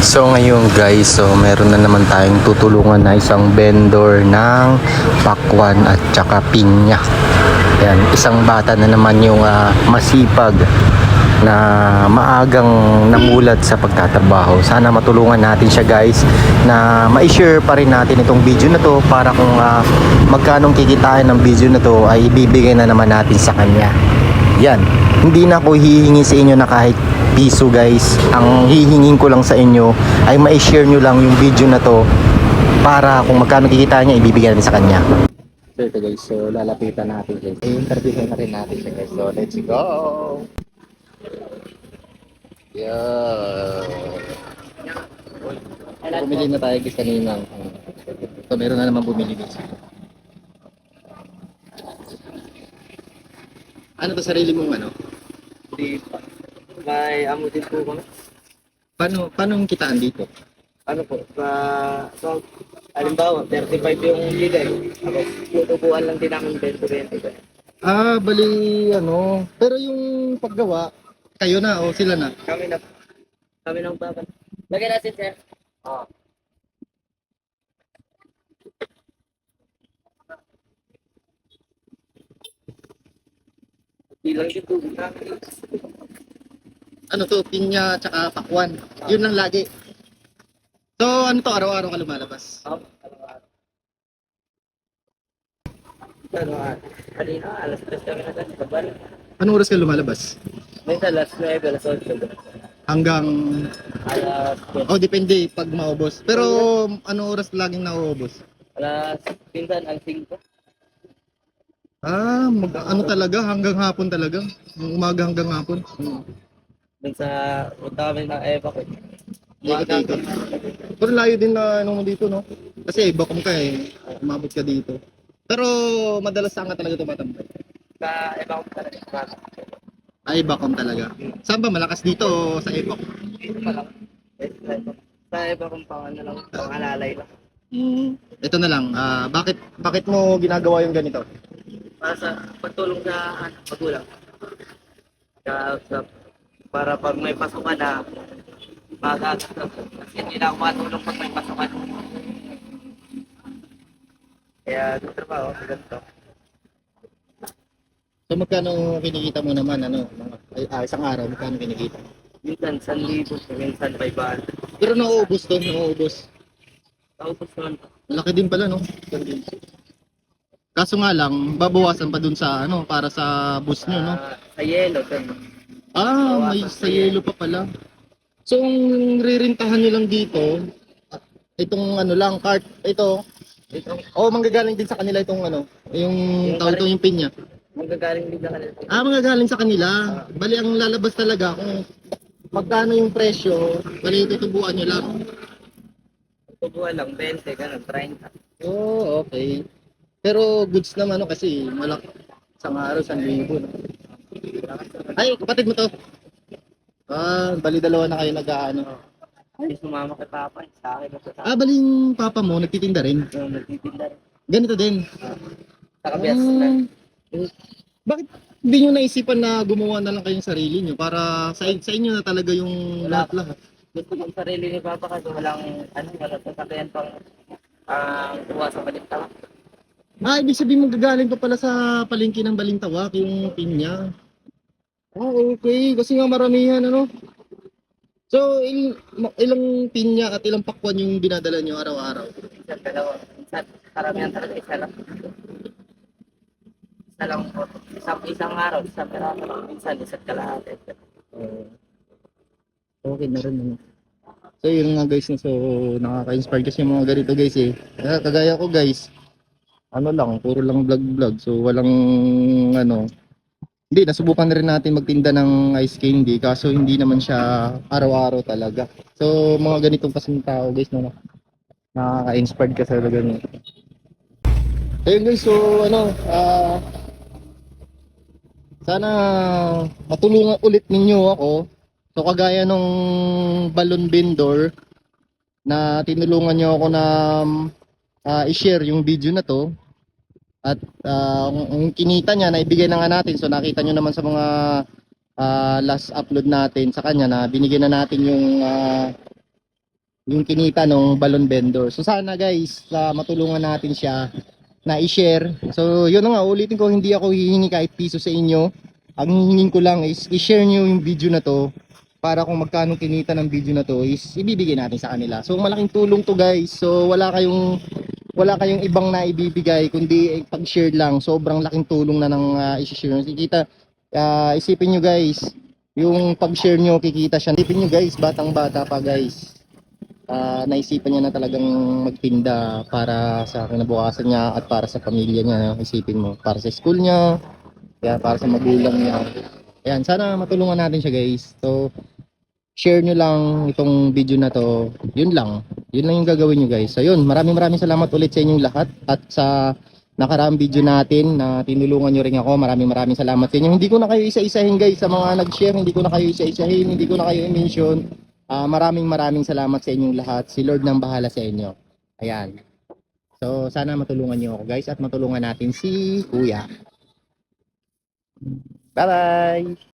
So ngayon guys, so meron na naman tayong tutulungan na isang vendor ng pakwan at tsaka pinya. Yan, isang bata na naman yung ah, masipag na maagang namulat sa pagtatrabaho. Sana matulungan natin siya guys na ma-share pa rin natin itong video na to para kung ah, magkanong kikitain ng video na to ay ibibigay na naman natin sa kanya. Yan, hindi na ako hihingi sa inyo na kahit piso guys. Ang hihingin ko lang sa inyo ay ma-share nyo lang yung video na to para kung magkano kikita niya, ibibigay natin sa kanya. So ito guys, so lalapitan natin guys. I-interview na rin natin siya guys. So let's go! Yeah. Bumili na tayo guys kanina. So meron na naman bumili guys. Ano to sarili mong ano? Di may amo din po kami. Paano paano ang kitaan dito? Ano po, sa, so, halimbawa, 35 yung leader. Ako, tutubuan lang din namin 20-20. Ah, bali ano, pero yung paggawa kayo na o sila na? Kami na, kami nang baban. Lagyan natin, sir. Oo. Di lang din po. Ano to, pinya tsaka pakwan. Yun lang lagi. So ano to, araw-araw ka lumalabas? Oo. Ano, ah, kanina, alas 3 kami na sa babalik. Anong oras ka lumalabas? Minsan, alas 9, alas 8. Hanggang Alas 10. oh depende pag maubos. Pero anong oras laging nauubos? Alas, minsan, ang 5. Ah, mag, ano talaga hanggang hapon talaga. Umaga hanggang hapon. Dun sa, kami ng Eva ko. Ikot-ikot. Pero layo din na ano mo dito, no? Kasi bakom ka eh. Umabot ka dito. Pero madalas saan ka talaga tumatambay? Sa Eva ko talaga. Ay, bakom talaga. Saan ba? Malakas dito o sa? Dito pa lang. Sa Eva kong pang ano lang, pang alalay lang. Ito na lang, ah, bakit bakit mo ginagawa yung ganito? Para sa pagtulong sa ano, magulang. Sa, sa, para pag may pasukan na, magagat Kasi hindi na ako matulong pag may pasukan. Kaya, sa trabaho, ganito. So magkano kinikita mo naman ano, mga, ay, ah, isang araw magkano kinikita? Minsan, 1,000, minsan 500. Pero nauubos to, nauubos. Taupos naman. Malaki din pala no. Kaso nga lang, babawasan pa dun sa ano para sa bus nyo no. Ah, sa yellow, ganun. Ah, may sa yelo pa pala. So, ang ririntahan nyo lang dito, ah, itong ano lang, cart, ito, Ito, oh, manggagaling din sa kanila itong ano, yung Yung tawag to yung pinya. magagaling din sa kanila. Ah, manggagaling sa kanila. Bali, ang lalabas talaga kung magkano yung presyo, bali, tutubuan nyo lang. Tubuan lang, 20, ganun, 30. Oh, okay. Pero goods naman no, kasi malak sa araw, sa libo. No? Ay, kapatid mo to. Ah, bali dalawa na kayo nag-ano. Ay, sumama kay Papa, sa akin sa Ah, bali yung papa mo, nagtitinda rin. So, nagtitinda rin. Ganito din. Sa kabias Ah, na. bakit hindi nyo naisipan na gumawa na lang kayong sarili nyo para sa, sa inyo na talaga yung Wala. lahat-lahat? Gusto kong sarili ni Papa kasi walang, ano, walang sasakyan pang ang tuwa sa palintaw. Ah, ibig sabihin magagaling pa pala sa palengke ng Balintawak yung pinya. Ah, okay. Kasi nga maramihan, ano? So, il- ilang pinya at ilang pakwan yung dinadala nyo araw-araw? Minsan dalawa, minsan karamihan talaga isa lang. Isa lang po. Isang, isang araw, isang peraso lang. Minsan, isa't kalahati. Okay na rin, ano? So, yun nga guys, so nakaka-inspire kasi yung mga ganito guys eh. Kaya, kagaya ko guys, ano lang, puro lang vlog-vlog. So, walang, ano, hindi, nasubukan na rin natin magtinda ng ice candy kaso hindi naman siya araw-araw talaga. So, mga ganitong kasing tao guys, no, nakaka-inspired ka talaga no. Ayun guys, so ano, ah, sana matulungan ulit ninyo ako. So, kagaya nung balloon vendor na tinulungan nyo ako na ah, i-share yung video na to. At ah, ang ang kinita niya na ibigay na nga natin. So nakita nyo naman sa mga ah, last upload natin sa kanya na binigyan na natin yung ah, yung kinita ng balon vendor. So sana guys, sa matulungan natin siya na i-share. So yun nga, ulitin ko, hindi ako hihingi kahit piso sa inyo. Ang hihingin ko lang is i-share nyo yung video na to para kung magkano kinita ng video na to is ibibigay natin sa kanila. So malaking tulong to guys. So wala kayong wala kayong ibang na ibibigay kundi pag-share lang. Sobrang laking tulong na ng uh, i-share. Kikita ah, isipin nyo guys, yung pag-share nyo kikita siya. Isipin nyo guys, batang-bata pa guys. Ah, naisipan niya na talagang magtinda para sa kinabukasan niya at para sa pamilya niya. Isipin mo, para sa school niya, kaya para sa magulang niya. Ayan, sana matulungan natin siya guys. So, share nyo lang itong video na to. Yun lang. Yun lang yung gagawin nyo guys. So, yun. Maraming maraming salamat ulit sa inyong lahat. At sa nakaraang video natin na tinulungan nyo rin ako. Maraming maraming salamat sa inyo. Hindi ko na kayo isa-isahin guys sa mga nag-share. Hindi ko na kayo isa-isahin. Hindi ko na kayo i-mention. Ah, maraming maraming salamat sa inyong lahat. Si Lord nang bahala sa inyo. Ayan. So, sana matulungan nyo ako guys at matulungan natin si Kuya. Bye-bye!